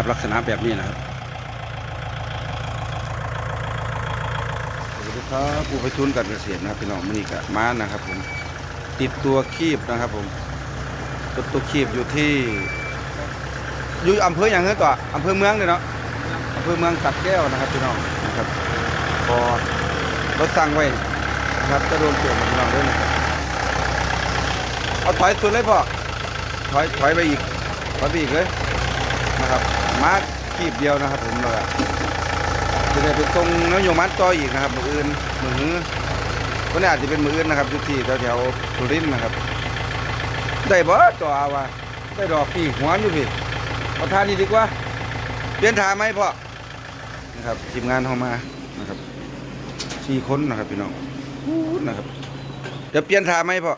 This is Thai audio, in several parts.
นะครับ ลักษณะแบบนี้นะครับสวัสดีครับผู้ประชุนการเกษตรนะพี่น้องมันนี่กับม้านะครับผมติดตัวคีบนะครับผมติดตัวคีบอยู่ที่อยู่อำเภออย่างเงี้ยก่อนอำเภอเมืองเลยเนาะอำเภอเมืองสักแก้วนะครับพี่น้องนะครับพอรถสั่งไว้นะครับจะโดนเปลี่ยนพี่น้องด้วยนะครับเอาถอยสุดเลยพ่อถอยถอยไปอีกถอยไปอีกเลยนะครับ มาร์ทีบเดียวนะครับ ผมแล้วก็จะได้ไปตรงนโยมัดต่ออีกนะครับ มืออื่นมือหือวันนี้อาจจะเป็นมืออื่นนะครับอยู่ที่แถวๆสุรินทร์นะครับ ได้บ่ต่อเอาว่าได้ดอกพี่หัวอยู่พี่เอาทานนี้ดีกว่าเปลี่ยนทาไหมพ่อนะครับทีมงานเข้ามานะครับสี่คนนะครับพี่น้องนะครับจะเปลี่ยนทาไหมพ่อ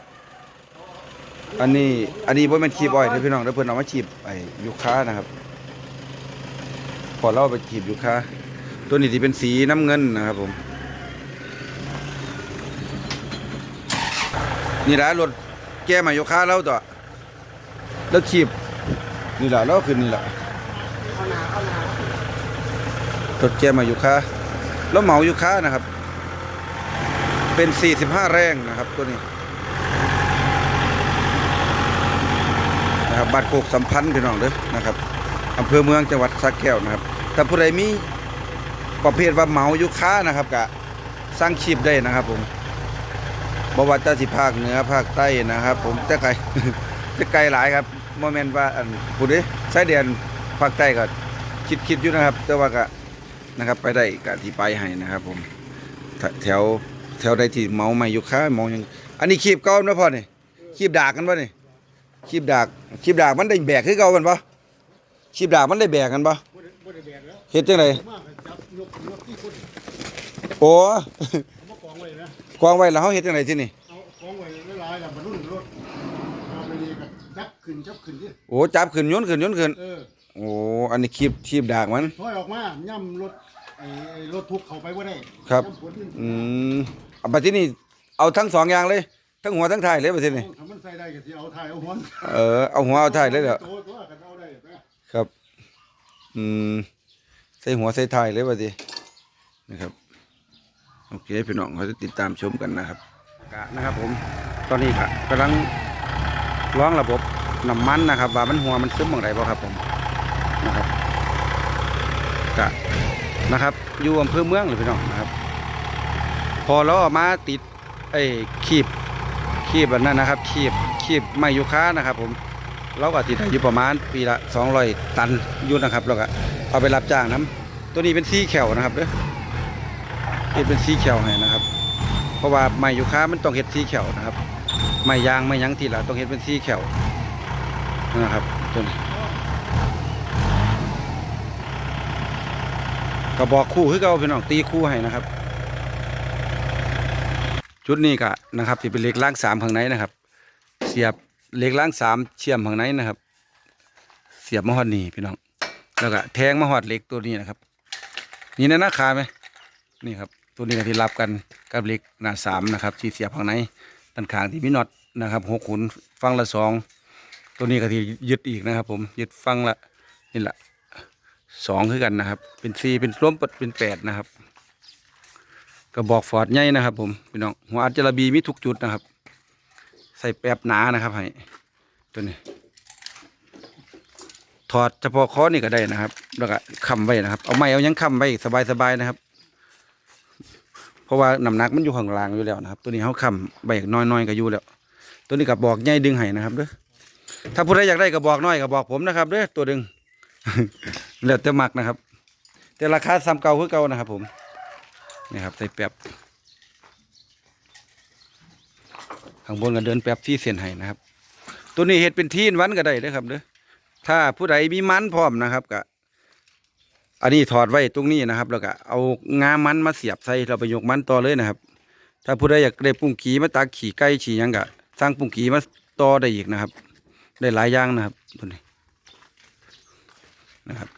อันนี้อันนี้บ่แม่นคีบอ้อยเด้อพี่น้องเด้อเพิ่นเอามาคีบไอ้ยูค้านะครับ พอเราไปจีบอยู่ค่ะ ตัวนี้ที่เป็นสีน้ำเงินนะครับผม นี่แหละรถแก้มาโยค้าแล้วต่อแล้วขีบนี่แหละแล้วขึ้นนี่แหละรถแก้มาโยค้าแล้วเหมาโยค้านะครับ เป็น 45 แรงนะครับตัวนี้นะครับบัตรโคกสัมพันธ์พี่น้องเด้อนะครับอำเภอเมืองจังหวัดสระแก้วนะครับ ถ้าผู้ใดมีประเภทว่าเหมายุค้านะครับกะสร้างชีพได้นะครับ ผมบว่าจะสิภาคเหนือภาคใต้นะครับ ผมจะไกลจะไกลหลายครับโมเมนต์ว่าอันผู้ใดสายเดียนภาคใต้ก็คิดคิดอยู่นะครับ แต่ว่าก็นะครับ ไปได้กะที่ไปให้นะครับ ผมแถวแถวใดที่เหมาไม่ยุค้าเหมายังอันนี้คีบเก่านะพ่อนี่คีบดากกันป่ะนี่คีบดากคีบดากมันได้แบกคือเก่ากันปะชีบดามันได้แบกกันปะ บ่ได้บ่ได้แบกแล้วเฮ็ดจังไดมากจับยกยกที่คนโอ้เอามากองไว้นะกองไว้แล้วเฮาเฮ็ดจังไดที่นี่เอากองไว้หลายๆแล้วบรรลุรถเอาไปดีก็จับขึ้นจับขึ้นดิโอ้จับขึ้นโยนขึ้นโยนขึ้นเออโอ้อันนี้คีบชีบดากมันถอยออกมาย่ำรถไอ้ไอ้รถทุกข์เข้าไปบ่ได้ครับย่ำฝนมันอืมเอาไปที่นี่เอาทั้งสองอย่างเลยทั้งหัวทั้งท้ายเลยไปที่นี่ถ้ามันใส่ได้ก็สิเอาถ่ายเอาหัวเออเอาหัวเอาท้ายเลยเด้อตัวตัวกันเอาได้นะครับ อืมใส่หัวใส่ท้ายเลยว่าสินะครับโอเคพี่น้องเขาจะติดตามชมกันนะครับกะนะครับ ผมตอนนี้ค่ะกำลังร้องระบบน้ำมันนะครับ ว่ามันหัวมันซึมบางไรบ่ครับผมนะครับกะนะครับอยู่อำเภอเมืองเลยพี่น้องนะครับ พอเราออกมาติดไอ้ขีบขีบแบบนั้นนะครับ ขีบขีบไม้ยูคานะครับ ผม เราก็ติดอยู่ประมาณปีละ200 ตันอยู่นะครับเราก็เอาไปรับจ้างน้ำตัวนี้เป็นซีแขวนะครับเด้อเฮ็ดเป็นซีแขวให้นะครับ เพราะว่าไม้ยูคามันต้องเฮ็ดซีแขวนะครับไม้ยางไม้ยังทีละต้องเฮ็ดเป็นซีแขวนะครับตัวนี้ก็บอกคู่คือเก่าพี่น้องตีคู่ให้นะครับ ชุดนี้ก็นะครับที่เป็นเหล็กล่างสามข้างในนะครับ เสียบ เหล็กล่างสามเชื่อมข้างในนะครับ เสียบมาหอดนี่พี่น้อง แล้วก็แทงมาหอดเหล็กตัวนี้นะครับ นี่นะหน้าคาไหมนี่ครับ ตัวนี้ก็ที่รับกันกับเหล็กหน้าสามนะครับ ที่เสียบข้างในด้านขางที่มีน็อตนะครับหกขุนฟังละสองตัวนี้ก็ที่ยึดอีกนะครับ ผมยึดฟังละนี่แหละสองคือกันนะครับ เป็นสี่เป็นร่วมเป็นแปดนะครับกระบอกฟอร์ดใหญ่นะครับ ผมพี่น้องหัวอัจจระบีมีทุกจุดนะครับ ใส่แป๊บหนานะครับให้ตัวนี้ ถอดเฉพาะคอนี่ก็ได้นะครับ แล้วก็ค้ำไว้นะครับ เอาไม้เอายังค้ำไว้สบายๆนะครับ เพราะว่าน้ำหนักมันอยู่ข้างล่างอยู่แล้วนะครับ ตัวนี้เขาค้ำใบน้อยๆก็อยู่แล้ว ตัวนี้กระบอกใหญ่ดึงให้นะครับเด้อถ้าผู้ใดอยากได้กระบอกน้อยกระบอกผมนะครับเด้อตัวดึงแล้วแต่มักนะครับ แต่ราคาซ้ำเก่าคือเก่านะครับ ผมนี่ครับใส่แป๊บข้างบนก็เดินแป๊บที่เสียนให้นะครับ ตัวนี้เห็ดเป็นทีนวันก็ได้เด้อครับเด้อถ้าผู้ใดมีมันพร้อมนะครับก็อันนี้ถอดไว้ตรงนี้นะครับ แล้วก็เอางามันมาเสียบใส่เราไปยกมันต่อเลยนะครับ ถ้าผู้ใดอยากได้ปุ้งกีมาตากขี่ไก่ขี่ยังก็สร้างปุ้งกีมาต่อได้อีกนะครับ ได้หลายอย่างนะครับตัวนี้นะครับ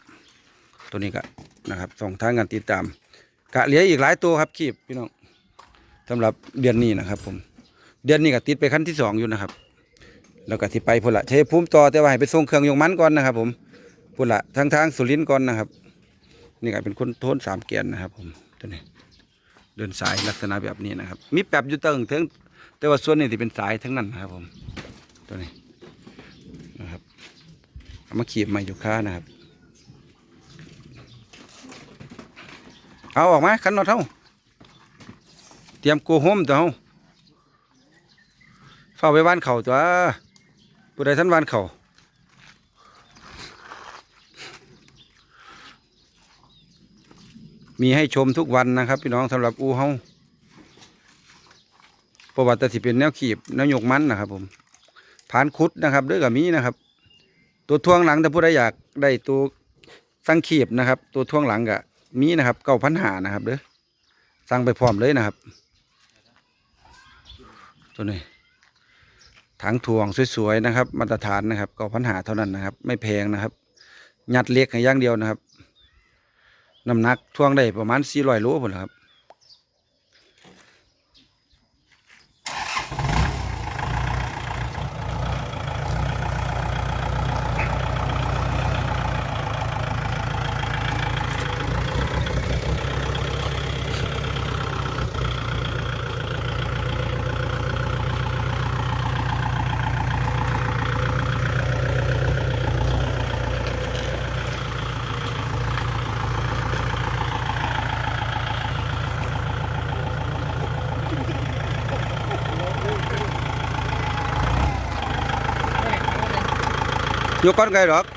ตัวนี้ก็นะครับสองทางการติดตามกะเหลืออีกหลายตัวครับคีบพี่น้องสำหรับเดือนนี้นะครับผม เดือนนี้ก็ติดไปขั้นที่สองอยู่นะครับ แล้วก็ที่ไปพุ่นละใช้ภูมิต่อแต่ว่าให้ไปส่งเครื่องยงมันก่อนนะครับ ผมพุ่นละทางทางสุรินทร์ก่อนนะครับ นี่ก็เป็นคนโทนสามแกนนะครับ ผมตัวนี้เดินสายลักษณะแบบนี้นะครับ มีแปบอยู่เติงถึงแต่ว่าส่วนนี้ที่เป็นสายทั้งนั้นนะครับ ผม ตัวนี้นะครับเอามาขีบมาอยู่ค่านะครับ เอาออกมาขันนอเท่า เตรียมโกโฮมตัวเฮา ฝ้าไปบ้านเขาตัวผู้ใดท่านบ้านเขามีให้ชมทุกวันนะครับ พี่น้องสำหรับอูเฮาประวัติสิเป็นแนวขีบแนวยกมันนะครับ ผมผ่านคุดนะครับด้วยกับมีนะครับ ตัวท่วงหลังถ้าผู้ใดอยากได้ตัวสั่งขีบนะครับ ตัวท่วงหลังกะมีนะครับเก้าพันหานะครับเด้อสั่งไปพร้อมเลยนะครับ ตัวนี้ ถังถ่วงสวยๆนะครับ มาตรฐานนะครับ ก็พันหาเท่านั้นนะครับ ไม่แพงนะครับยัดเล็กให้อย่างเดียวนะครับน้ำหนักท่วงได้ประมาณสี่ร้อยโลผลครับ ยกก้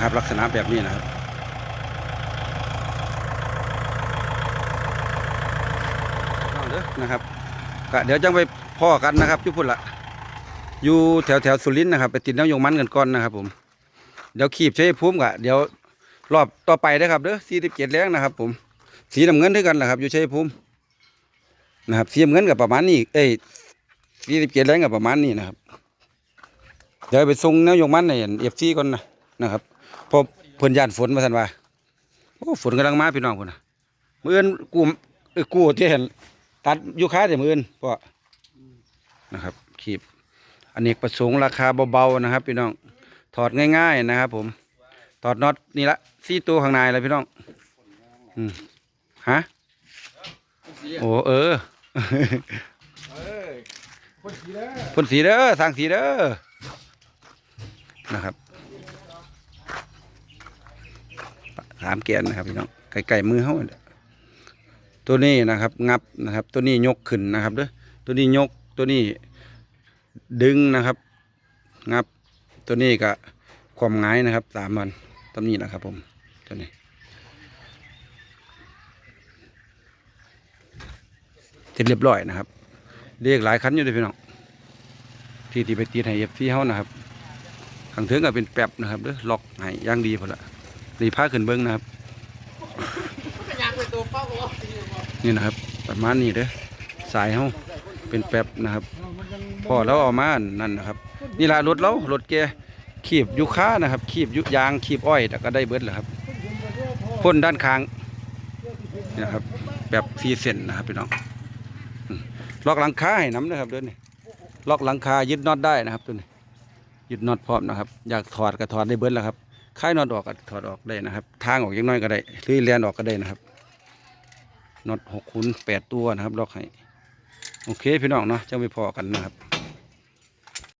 นะครับ ลักษณะแบบนี้นะครับเอาเด้อนะครับก็เดี๋ยวจังไปพ่อกันนะครับจุพุ่นละอยู่แถวแถวสุรินทร์นะครับไปติดน้ำยงมันกันก่อนนะครับ ผม เดี๋ยวขีบใช้พุ่มกะเดี๋ยวรอบต่อไปนะครับเด้อสี่สิบเจ็ดแรงนะครับ ผม สีน้ำเงินด้วยกันแหละครับ อยู่ใช้พุ่มนะครับสีน้ำเงินกับประมาณนี้เอ้ยสี่สิบเจ็ดแรงกับประมาณนี้นะครับเดี๋ยวไปส่งน้ำยงมันในเอฟซีก่อนนะนะครับ พอเพิ่นย่านฝนมาสันว่าโอ้ฝนกำลังมาพี่น้องพุ่นนะเมื่อนกูเออกูที่เห็นตัดยูคาแต่มืออื่นเพราะนะครับขีบอันนี้ประสงค์ราคาเบาๆนะครับ พี่น้องถอดง่าย ๆ นะครับ ผมถอดน็อตนี่ละซี่ตัวข้างในเลยพี่น้องอืมฮะโอ้เออเอ้ยคนสีแล้วพ่นสีเด้อสร้างสีเด้อนะครับ สามแกนนะครับพี่น้องไก่ๆมือเขาตัวนี้นะครับงับนะครับ ตัวนี้ยกขึ้นนะครับเด้อตัวนี้ยกตัวนี้ดึงนะครับ งับตัวนี้ก็ความหงายนะครับสามมันตำนี้นะครับผมตัวนี้เสร็จเรียบร้อยนะครับเรียกหลายคันอยู่เลยพี่น้องที่ที่ไปตีให้เอฟซีเฮานะครับข้างเทิงก็เป็นแป๊บนะครับเด้อล็อกให้ย่างดีพอละ รีผ้าขึ้นเบิ้งนะครับ นี่นะครับ ประมาณนี้เด้อสายเฮาเป็นแป๊บนะครับ พอแล้วเออกมานั่นนะครับ นี่ละรถเรารถแกขีบยูค่านะครับ ขีบยุยางขีบอ้อยแต่ก็ได้เบิดเลยครับพ่นด้านข้างนี่นะครับ แบบฟีเซนนะครับพี่น้องล็อกหลังคาให้น้ำนะครับเด้อนี่ล็อกหลังคายึดน็อตได้นะครับตัวนี้ยึดน็อตพร้อมนะครับ อยากถอดก็ถอดได้เบิดแล้วครับ ค่ายน็อตออกก็ถอดออกได้นะครับ ทางออกยังน้อยก็ได้หรือแลนออกก็ได้นะครับน็อตหกคูณแปดตัวนะครับล็อกให้โอเคพี่น้องเนาะจะไปพอกันนะครับ